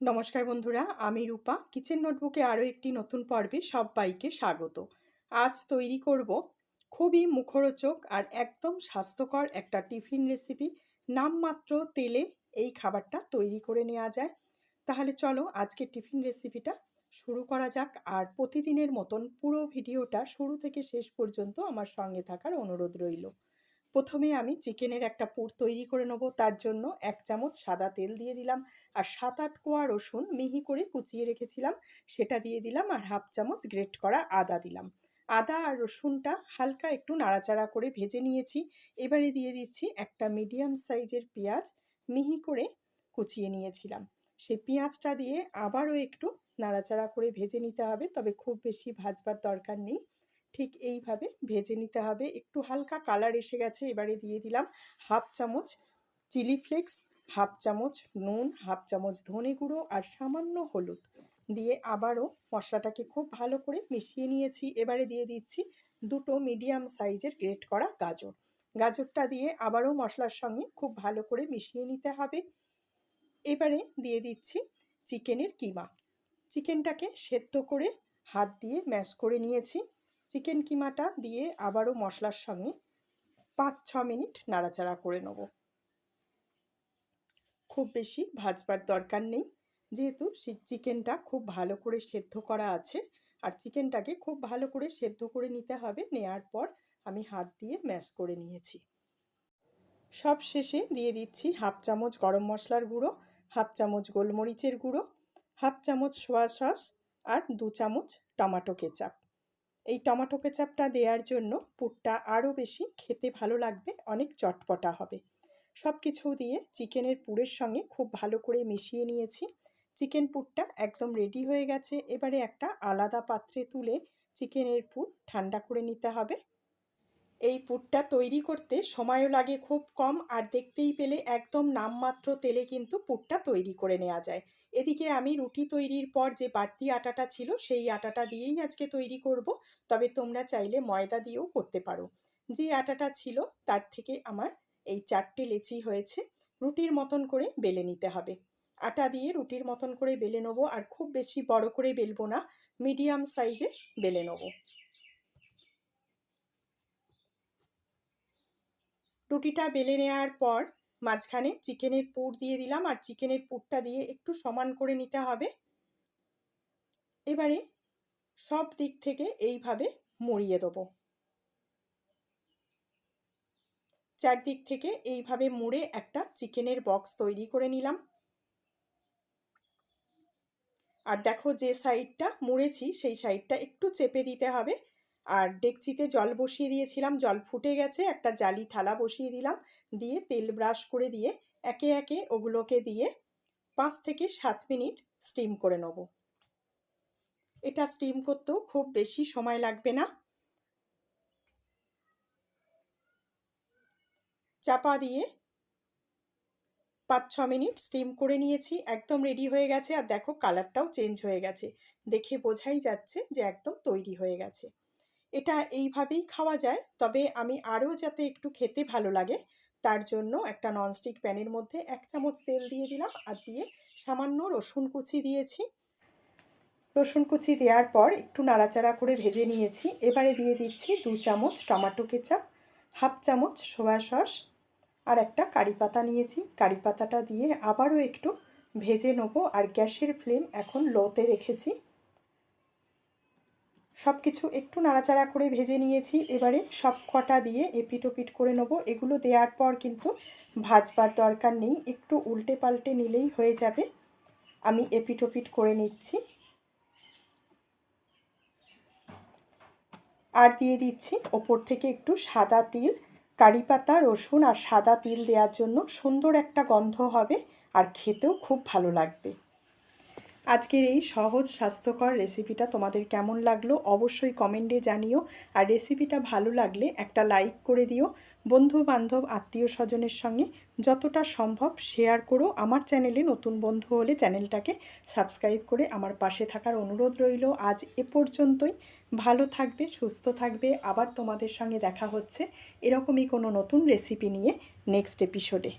নমস্কার বন্ধুরা, আমি রূপা। কিচেন নোটবুকে আরও একটি নতুন পর্বে সবাইকে স্বাগত। আজ তৈরি করব খুবই মুখরোচক আর একদম স্বাস্থ্যকর একটা টিফিন রেসিপি। নামমাত্র তেলে এই খাবারটা তৈরি করে নেওয়া যায়। তাহলে চলো আজকে টিফিন রেসিপিটা শুরু করা যাক আর প্রতিদিনের মতন পুরো ভিডিওটা শুরু থেকে শেষ পর্যন্ত আমার সঙ্গে থাকার অনুরোধ রইল। প্রথমে আমি চিকেনের একটা পুর তৈরি করে নেব, তার জন্য এক চামচ সাদা তেল দিয়ে দিলাম আর সাত আট কোয়া রসুন মিহি করে কুচিয়ে রেখেছিলাম, সেটা দিয়ে দিলাম আর হাফ চামচ গ্রেট করা আদা দিলাম। আদা আর রসুনটা হালকা একটু নাড়াচাড়া করে ভেজে নিয়েছি, এবারে দিয়ে দিচ্ছি একটা মিডিয়াম সাইজের পেঁয়াজ মিহি করে কুচিয়ে নিয়েছিলাম। সেই পেঁয়াজটা দিয়ে আবারও একটু নাড়াচাড়া করে ভেজে নিতে হবে, তবে খুব বেশি ভাজবার দরকার নেই। ঠিক এইভাবে ভেজে নিতে হবে। একটু হালকা কালার এসে গেছে, এবারে দিয়ে দিলাম হাফ চামচ চিলি ফ্লেক্স হাফ চামচ নুন হাফ চামচ ধনে গুঁড়ো আর সামান্য হলুদ। দিয়ে আবারও মশলাটাকে খুব ভালো করে মিশিয়ে নিয়েছি। এবারে দিয়ে দিচ্ছি দুটো মিডিয়াম সাইজের গ্রেট করা গাজর। গাজরটা দিয়ে আবারও মশলার সঙ্গে খুব ভালো করে মিশিয়ে নিতে হবে। এবারে দিয়ে দিচ্ছি চিকেনের কিমা। চিকেনটাকে সেদ্ধ করে হাত দিয়ে ম্যাশ করে নিয়েছি। চিকেন কিমাটা দিয়ে আবারও মশলার সঙ্গে পাঁচ ছ মিনিট নাড়াচাড়া করে নেব। খুব বেশি ভাজবার দরকার নেই, যেহেতু চিকেনটা খুব ভালো করে সেদ্ধ করা আছে আর চিকেনটাকে খুব ভালো করে সেদ্ধ করে নিতে হবে, নেয়ার পর আমি হাত দিয়ে ম্যাশ করে নিয়েছি। সব শেষে দিয়ে দিচ্ছি হাফ চামচ গরম মশলার গুঁড়ো, হাফ চামচ গোলমরিচের গুঁড়ো, হাফ চামচ সোয়া সস আর দু চামচ টমাটো কেচাপ। এই টমেটো কেচাপটা দেওয়ার জন্য পুরটা আরও বেশি খেতে ভালো লাগবে, অনেক চটপটা হবে। সব কিছু দিয়ে চিকেনের পুরের সঙ্গে খুব ভালো করে মিশিয়ে নিয়েছি। চিকেন পুরটা একদম রেডি হয়ে গেছে। এবারে একটা আলাদা পাত্রে তুলে চিকেনের পুর ঠান্ডা করে নিতে হবে। এই পুরটা তৈরি করতে সময়ও লাগে খুব কম আর দেখতেই পেলে একদম নামমাত্র তেলে কিন্তু পুরটা তৈরি করে নেওয়া যায়। এদিকে আমি রুটি তৈরির পর যে বাড়তি আটাটা ছিল সেই আটাটা দিয়েই আজকে তৈরি করব, তবে তোমরা চাইলে ময়দা দিয়েও করতে পারো। যে আটাটা ছিল তার থেকে আমার এই চারটে লেচি হয়েছে, রুটির মতন করে বেলে নিতে হবে। আটা দিয়ে রুটির মতন করে বেলে নেব আর খুব বেশি বড় করে বেলবো না, মিডিয়াম সাইজে বেলে নেব। রুটিটা বেলে নেওয়ার পর মাঝখানে চিকেনের পুর দিয়ে দিলাম আর চিকেনের পুরটা দিয়ে একটু সমান করে নিতে হবে। এবারে সব দিক থেকে এইভাবে মরিয়ে দেবো। চারদিক থেকে এইভাবে মুড়ে একটা চিকেনের বক্স তৈরি করে নিলাম। আর দেখো যে সাইডটা মুড়েছি সেই সাইডটা একটু চেপে দিতে হবে। আর ডেকচিতে জল বসিয়ে দিয়েছিলাম, জল ফুটে গেছে, একটা জালি থালা বসিয়ে দিলাম, দিয়ে তেল ব্রাশ করে দিয়ে একে একে ওগুলোকে দিয়ে পাঁচ থেকে সাত মিনিট স্টিম করে নেব। এটা স্টিম করতেও খুব বেশি সময় লাগবে না। চাপা দিয়ে পাঁচ ছ মিনিট স্টিম করে নিয়েছি, একদম রেডি হয়ে গেছে, আর দেখো কালারটাও চেঞ্জ হয়ে গেছে। দেখে বোঝাই যাচ্ছে যে একদম তৈরি হয়ে গেছে। এটা এইভাবেই খাওয়া যায়। তবে আমি আরও যাতে একটু খেতে ভালো লাগে, তার জন্য একটা ননস্টিক প্যানের মধ্যে এক চামচ তেল দিয়ে দিলাম আর দিয়ে সামান্য রসুন কুচি দিয়েছি। রসুন কুচি দেওয়ার পর একটু নাড়াচাড়া করে ভেজে নিয়েছি। এবারে দিয়ে দিচ্ছি দু চামচ টমাটো কেচাপ, হাফ চামচ সোয়া সস আর একটা কারি পাতা নিয়েছি। কারি পাতাটা দিয়ে আবারও একটু ভেজে নেব। আর গ্যাসের ফ্লেম এখন লোতে রেখেছি। সব কিছু একটু নাড়াচাড়া করে ভেজে নিয়েছি। এবারে সব কটা দিয়ে এপিট ওপিট করে নেব। এগুলো দেওয়ার পর কিন্তু ভাজবার দরকার নেই। একটু উল্টে পাল্টে নিলেই হয়ে যাবে। আমি এপিট ওপিট করে নিচ্ছি। আর দিয়ে দিচ্ছি ওপর থেকে একটু সাদা তিল, কারি পাতা, রসুন আর সাদা তিল দেওয়ার জন্য সুন্দর একটা গন্ধ হবে। আর খেতেও খুব ভালো লাগবে। আজকের এই সহজ, স্বাস্থ্যকর রেসিপিটা তোমাদের কেমন লাগল অবশ্যই কমেন্টে জানিও। আর রেসিপিটা ভালো লাগলে একটা লাইক করে দিও। বন্ধু বান্ধব আত্মীয় স্বজনের সঙ্গে যতটা সম্ভব শেয়ার করো। আমার চ্যানেলে নতুন বন্ধু হলে চ্যানেলটাকে সাবস্ক্রাইব করে আমার পাশে থাকার অনুরোধ রইল। আজ এ পর্যন্তই। ভালো থাকবে, সুস্থ থাকবে। আবার তোমাদের সঙ্গে দেখা হচ্ছে। এরকমই কোনো নতুন রেসিপি নিয়ে নেক্সট এপিসোডে